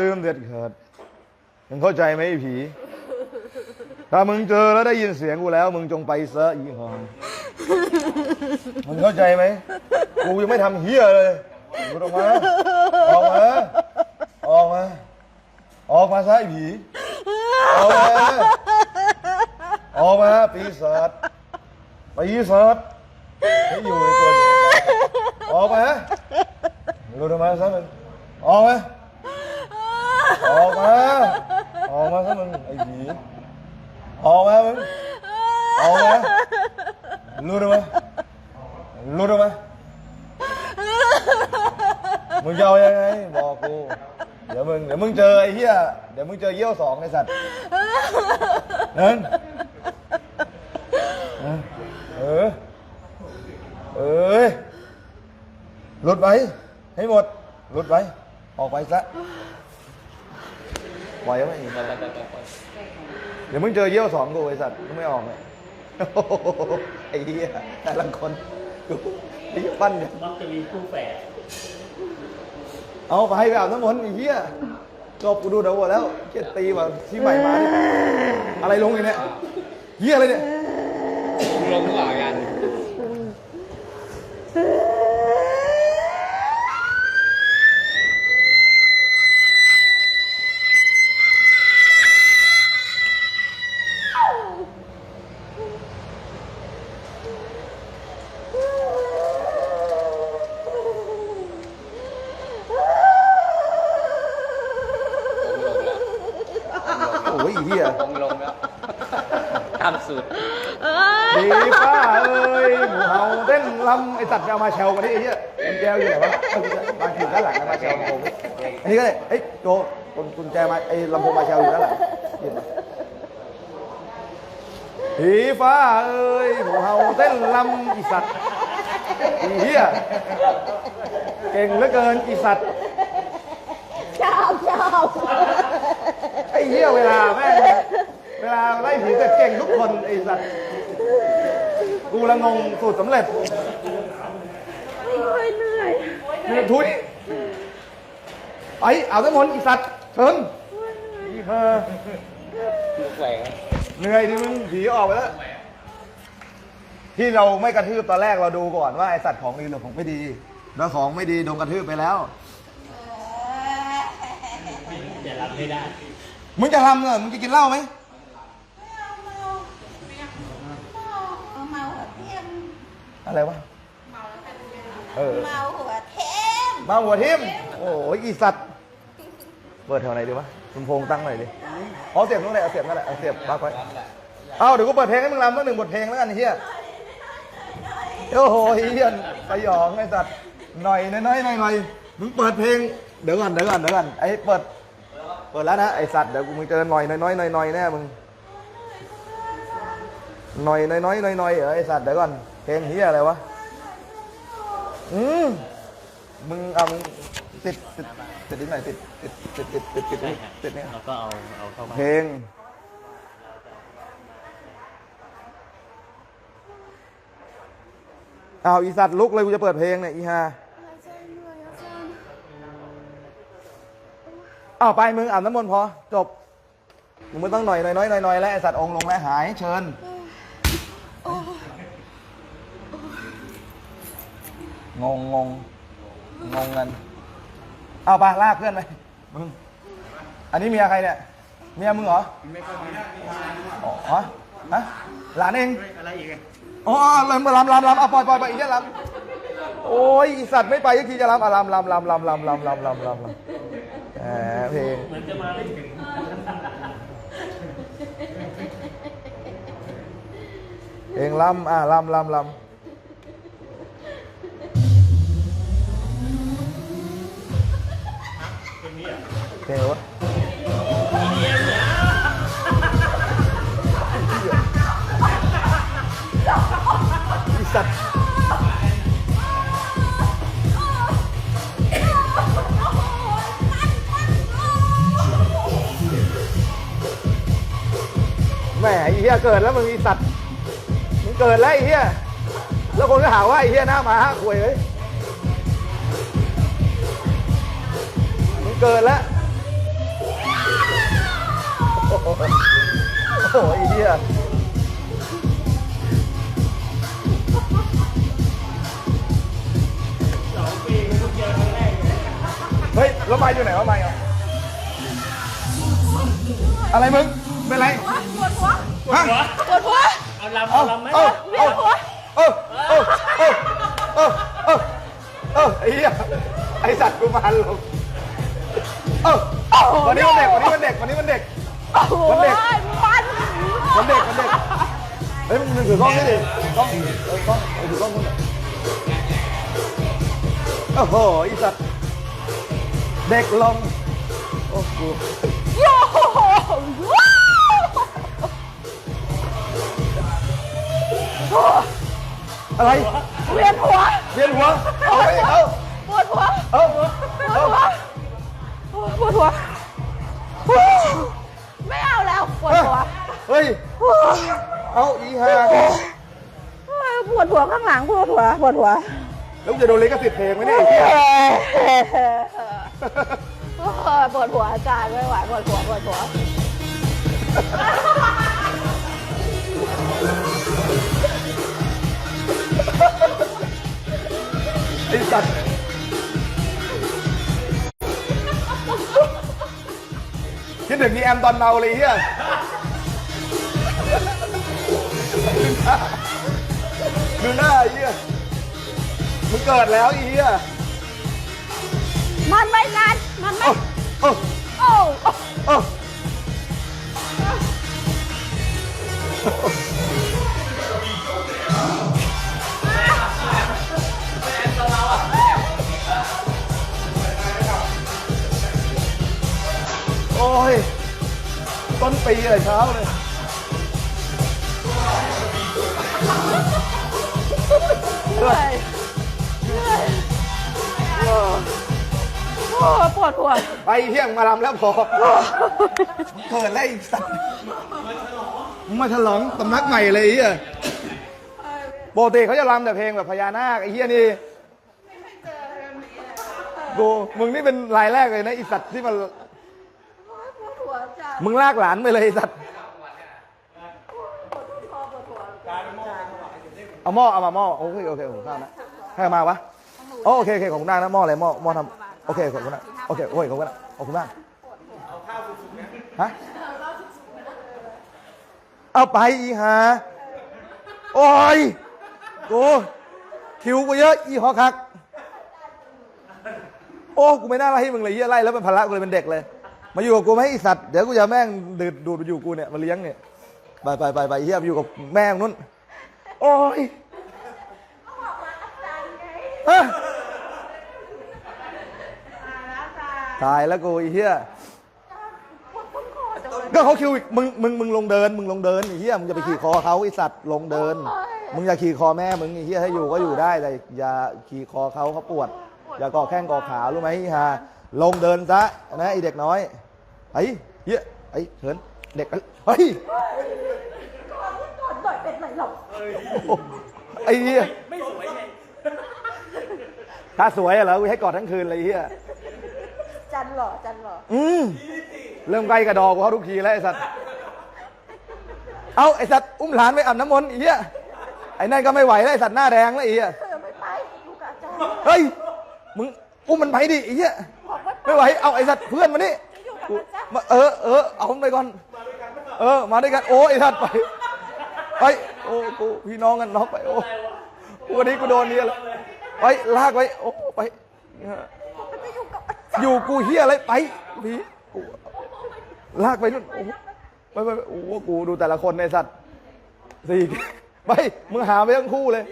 ลืมเด็ดขาดมึงเข้าใจไหมไอ้ผี ถ้ามึงเจอแล้วได้ยินเสียงกูแล้ว มึงจงไปซะอีหองมึงเข้าใจไหมกูยังไม่ทำเฮียเลยมึงออกมาออกมาออกมาออกมาซะไอ้ผีออกมาออกมาปีศาจปีศาจให้อยู่ในตัวเองออกมามึงรู้ทำไมซะมึงออกมา ออกมา ออกมาซะมึงไอ้ผี ออกมามึง ออกมารู้ทำไมรู้ทำไมมึงจะเอายังไงบอกกู เดี๋ยวมึงเดี๋ยวมึงเจอไอ้เหี้ย เดี๋ยวมึงเจอเยี่ยวสองไอ้สัตว์เดินเออ เอ้ยหลุดไปให้หมดหลุดไปออกไปซะ ปล่อยไว้อีกเดี๋ยวมึงเจอเยี่ยวสองกูไอ้สัตว์มึงไม่ออกเลยโอ้โหไอ้เหี้ยแต่ละคนกูไอ้เหี้ยปั้นเนี่ยมักจะมีคู่แฝดเอาไปไปอาบน้ำมนต์ไอ้เหี้ยจบกูดูเดี๋ยวหมดแล้วเกียตีว่าที่ใหม่มานี่อะไรลงอีกเนี่ยเหี้ยอะไรเนี่ยลงหรือเปล่ากัน โอ้ยไอ้เหี้ย ลงลงแล้วทำสุด ดีฟ้าเอ้ยหมูเห่าเต้นลำไอ้สัตว์ไปเอามาแชลมาดิไอ้เหี้ยกุญแจอยู่ไหนวะเอากุญแจมาอยู่ด้านหลังนะมาแชลลำโพงนี่อันนี้ก็เลยเอ้ยโจกุญกุญแจมาไอ้ลำโพงมาแชลอยู่ด้านหลังหยิบมาผีฟ้าเอ้ยหมูเห่าเต้นลำอีสัตว์ไอีเหี้ยเก่งเหลือเกินอีสัตว์ชอบชอบไอ้เหี้ยเวลาแม่งเวลาไล่ผีเสร็จเก่งทุกคนไอ้สัตว์กูละงงสูตรสำเร็จ ไม่ค่อยเหนื่อย เนี่ยทุยไอ้เอาทั้งหมดอีสัตว์เชิญอีเธอคู่แฝดเหนื่อยดิมึงผีออกไปแล้วที่เราไม่กระทืบตอนแรกเราดูก่อนว่าไอสัตว์ของดีหรือของไม่ดีแล้วของไม่ดีโดนกระทืบไปแล้วจะรับไม่ได้มึงจะทำเหรอมึงจะกินเหล้าไหมเอาเมาหัวเทียมอะไรวะเมาหัว มาหัวทิมโอ้ยอีสัตว์เปิดแถวไหนดีวะลำโพงตั้งหน่อยดิเอาเสียบนู้นเลยเอาเสียบนั่นแหละเอาเสียบปลั๊กไว้เอาเดี๋ยวกูเปิดเพลงให้มึงรำสักหนึ่งบทเพลงแล้วกันไอ้เฮียโอ้โหเฮียสยองไอ้สัตว์หน่อยน้อยหน่อยหน่อยมึงเปิดเพลงเดี๋ยวก่อนเดี๋ยวก่อนเดี๋ยวก่อนไอ้เปิด เปิดแล้วนะไอ้สัตว์เดี๋ยวกูมึงเจอหน่อยน้อยหน่อยหน่อยแน่มึงหน่อยน้อยๆหน่อยหน่อยเออไอ้สัตว์เดี๋ยวก่อนเพลงเฮียอะไรวะอืม มึงเอามึงติดติดติดไหนติดติดติดติดติดติดติดติดเนี่ยเราก็เอาเอาเข้ามาเพลงเอาอีสัตว์ลุกเลยกูจะเปิดเพลงเนี่ยอีฮาอาเอาไปมึงอ่านน้ำมนต์พอจบมึงไม่ต้องหน่อยหน่อยน้อยหน่อยน้อยแล้วไอสัตว์องลงแล้วหายเชิญ งงงง งงกัน เอาไปลากเพื่อนไปมึง อันนี้เมียใครเนี่ย เมียมึงเหรออ๋อฮะฮะหลานเอง อะไรอีกอ๋อลำลำลำลำเอาปล่อยปล่อยไปอีกเนี่ยลำโอ้ยอีสัตว์ไม่ไปสักทีจะลำอะลำลำลำลำลำลำลำลำลำแหมเพลงเหมือนจะมาไม่ถึงเพลงลำอะลำลำลำ เพลงอะไรวะอีสัตว์แหมไอ้เหี้ยเกิดแล้วมึงอีสัตว์มึงเกิดแล้วไอ้เหี้ยแล้วคนก็หาว่าไอ้เหี้ยหน้าหมาห้าขวยเลยมึงเกิดแล้ว โอ้ยเฮียเฮ้ยแล้วไม้อยู่ไหนวะไม้อะอะไรมึง เป็นไรปวดหัวฮะปวดหัวเอาลำเอาเอาลำไหมเอาเวียเอานหัวเออเออเออเออเออเออไอ้เหี้ยไอ้สัตว์กูมาลงเออวันนี้มันเด็กวันนี้มันเด็กวันนี้มันเด็ก โอ้โหมันเด็กมันมันเด็กมันเด็กเฮ้ยมึงถือกล้องนี่ดิกล้องเออกล้องเออถือกล้องมึงหน่อยโอ้โหไอ้สัตว์เด็กลงโอ้โหโย่ว้าวอะไรเวียนหัวเวียนหัวเอาไปเอาปวดหัวเอาปวดเอาหัวปวดหัว ฮ้ย เอาอีห่าปวดหัวข้างหลังปวดหัวปวดหัว แล้วมึงจะโดนลิขสิทธิ์เพลงไหมเนี่ยไอ้เหี้ยปวดหัวอาจารย์ไม่ไหวปวดหัวปวดหัวไอ้สัตว์คิดถึงนีแอมตอนเมาเลยเฮีย ดูหน้าไอ้เฮียมึงเกิดแล้วไอ้เฮียมันไม่นานมันไม่ โอ้โอ้โอ้โอ้โอ้ยต้นปีอะไรเช้าเลย เหนื่อยเหนื่อยโอ้โอ้ปวดหัว ไปเที่ยงมาลำแล้วพอ เกิดแล้วไอีกสัตว์มึงมาฉลองสำนักใหม่เลยไอ้เฮียปกติเขาจะรำแต่เพลงแบบพญานาคไอ้เฮียนี่กูมึงนี่เป็นรายแรกเลยนะไอสัตว์ที่มันปวดหัวจ้ะมึงลากหลานไปเลยไอ้สัตว์ เอาหม้อเอามาหม้อโอเคโอเคผมข้านะให้มาวะโอเคโอเคขอบคุณมากนะหม้ออะไรหม้อหม้อทำโอเคขอบคุณนะโอเคโอ้ยขอบคุณนะขอบคุณมากฮะเอาไปอีหาโอ้ยกูคิวกูเยอะอีหอคักโอ้กูไม่น่าไล่ให้มึงเลยเหี้ยไล่แล้วเป็นภาระกูเลยเป็นเด็กเลย มาอยู่กับกูไหมไอสัตว์เดี๋ยวกูจะแม่งดูดดูดไปอยู่กูเนี่ยมาเลี้ยงเนี่ยไปไปไปไปเฮียไปอยู่กับแม่งนู้น โอ้ยฮะตายแล้วกูไอ้เฮียก็เขาคิวอีกมึงมึงมึงลงเดิน มึงลงเดินไอ้เฮียมึงจะไปขี่คอเขาไอสัตว์ลงเดิน มึงอย่าขี่คอแม่มึงไอ้เฮียให้อยู่ก็อยู่ได้แต่อย่าขี่คอเขาเขาปวด อย่าก่อแข้งก่อขารู้ไหมฮะลงเดินซะนะไอเด็กน้อยไอ้เฮียไอ้เถินเด็กเฮ้ย ต่อยเป็นไหนหรอกไอ้เหี้ยไม่สวยไงถ้าสวยอะเหรอกูให้กอดทั้งคืนเลยไอ้เหี้ยจันหล่อจันหล่ออืมเริ่มใกล้กระดอกกูเขาทุกทีแล้วไอ้สัตว์เอาไอ้สัตว์อุ้มหลานไปอาบน้ำมนต์ไอ้เหี้ยไอ้นั่นก็ไม่ไหวแล้วไอ้สัตว์หน้าแดงแล้วไอ้เหี้ยเธอไม่ไปลูกอาจารย์เฮ้ยมึงอุ้มมันไปดิไอ้เหี้ยบอกว่าไม่ไหวเอาไอ้สัตว์เพื่อนมานี่อยู่กับอาจารย์ มาเออเออเอามันไปก่อน เออ มาด้วยกันโอ้ไอ้สัตว์ไป ไปโอ้กูพี่น้องกันน็อกไปโอ้กูวันนี้กูโดนเนี่ยล้วไปลากไปโอ้ไปอยู่าอยู่กูเฮียอะไรไปพี่กูลากไปนู่นโอ้ไปไปโอ้กูดูแต่ละคนในสัตว์สี่ไปมึงหาไปทั้งคู่เลย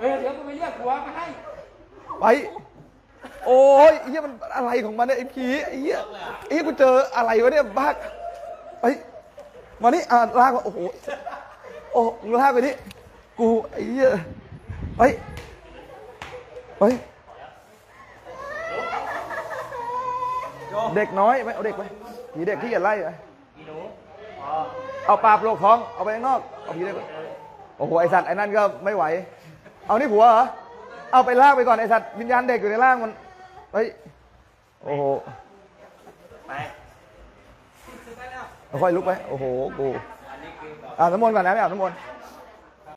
เออเดี๋ยวกูไปเรียกผัวมาให้ไป โอ้ยไอ้เฮียมันอะไรของมันเนี่ยไอ้ผีไอ้เฮียไอ้เฮียกูเจออะไรวะเนี่ยบ้าไปมานี่อ่าลากมาโอ้โหโอ้มึงลากไปนี่กูไอ้เฮียไปไปเด็กน้อยไปเอาเด็กไปผีเด็กที่อย่าไล่ไปเอาปลาโลกท้องเอาไปข้างนอกเอาผีได้ก่อนโอ้โหไอสัตว์ไอ้นั่นก็ไม่ไหว เอานี่ผัวเหรอเอาไปลากไปก่อนไอสัตว์วิญญาณเด็กอยู่ในร่างมัน เฮ้ย โอ้โห ไปค่อยลุกไป โอ้โห กูอาบน้ำมนต์ก่อนนะไม่อาบน้ำมนต์